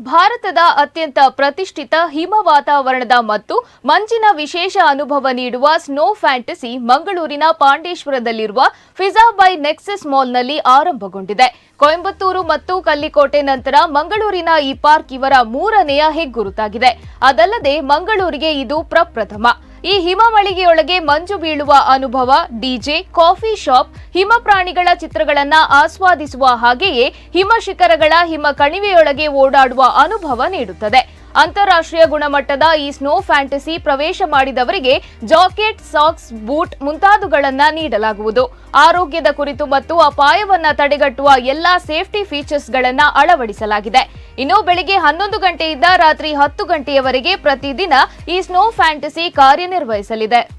ಭಾರತದ ಅತ್ಯಂತ ಪ್ರತಿಷ್ಠಿತ ಹಿಮ ವಾತಾವರಣದ ಮತ್ತು ಮಂಜಿನ ವಿಶೇಷ ಅನುಭವ ನೀಡುವ ಸ್ನೋ ಫ್ಯಾಂಟಸಿ ಮಂಗಳೂರಿನ ಪಾಂಡೇಶ್ವರದಲ್ಲಿರುವ ಫಿಜಾ ಬೈ ನೆಕ್ಸಸ್ ಮಾಲ್ನಲ್ಲಿ ಆರಂಭಗೊಂಡಿದೆ. ಕೊಯಂಬತ್ತೂರು ಮತ್ತು ಕಲ್ಲಿಕೋಟೆ ನಂತರ ಮಂಗಳೂರಿನ ಈ ಪಾರ್ಕ್ ಇವರ ಮೂರನೆಯ ಹೆಗ್ಗುರುತಾಗಿದೆ. ಅದಲ್ಲದೆ ಮಂಗಳೂರಿಗೆ ಇದು ಪ್ರಪ್ರಥಮ. ಈ ಹಿಮ ಮಳಿಗೆಯೊಳಗೆ ಮಂಜು ಬೀಳುವ ಅನುಭವ, ಡಿಜೆ, ಕಾಫಿ ಶಾಪ್, ಹಿಮ ಪ್ರಾಣಿಗಳ ಚಿತ್ರಗಳನ್ನ ಆಸ್ವಾದಿಸುವ ಹಾಗೆಯೇ ಹಿಮ ಶಿಖರಗಳ ಹಿಮ ಕಣಿವೆಯೊಳಗೆ ಓಡಾಡುವ ಅನುಭವ ನೀಡುತ್ತದೆ. ಅಂತಾರಾಷ್ಟ್ರೀಯ ಗುಣಮಟ್ಟದ ಈ ಸ್ನೋ ಫ್ಯಾಂಟಸಿ ಪ್ರವೇಶ ಮಾಡಿದವರಿಗೆ ಜಾಕೆಟ್, ಸಾಕ್ಸ್, ಬೂಟ್ ಮುಂತಾದವುಗಳನ್ನು ನೀಡಲಾಗುವುದು. ಆರೋಗ್ಯದ ಕುರಿತು ಮತ್ತು ಅಪಾಯವನ್ನ ತಡೆಗಟ್ಟುವ ಎಲ್ಲಾ ಸೇಫ್ಟಿ ಫೀಚರ್ಸ್ಗಳನ್ನು ಅಳವಡಿಸಲಾಗಿದೆ. ಇನ್ನು ಬೆಳಿಗ್ಗೆ ಹನ್ನೊಂದು ಗಂಟೆಯಿಂದ ರಾತ್ರಿ ಹತ್ತು ಗಂಟೆಯವರೆಗೆ ಪ್ರತಿದಿನ ಈ ಸ್ನೋ ಫ್ಯಾಂಟಸಿ ಕಾರ್ಯನಿರ್ವಹಿಸಲಿದೆ.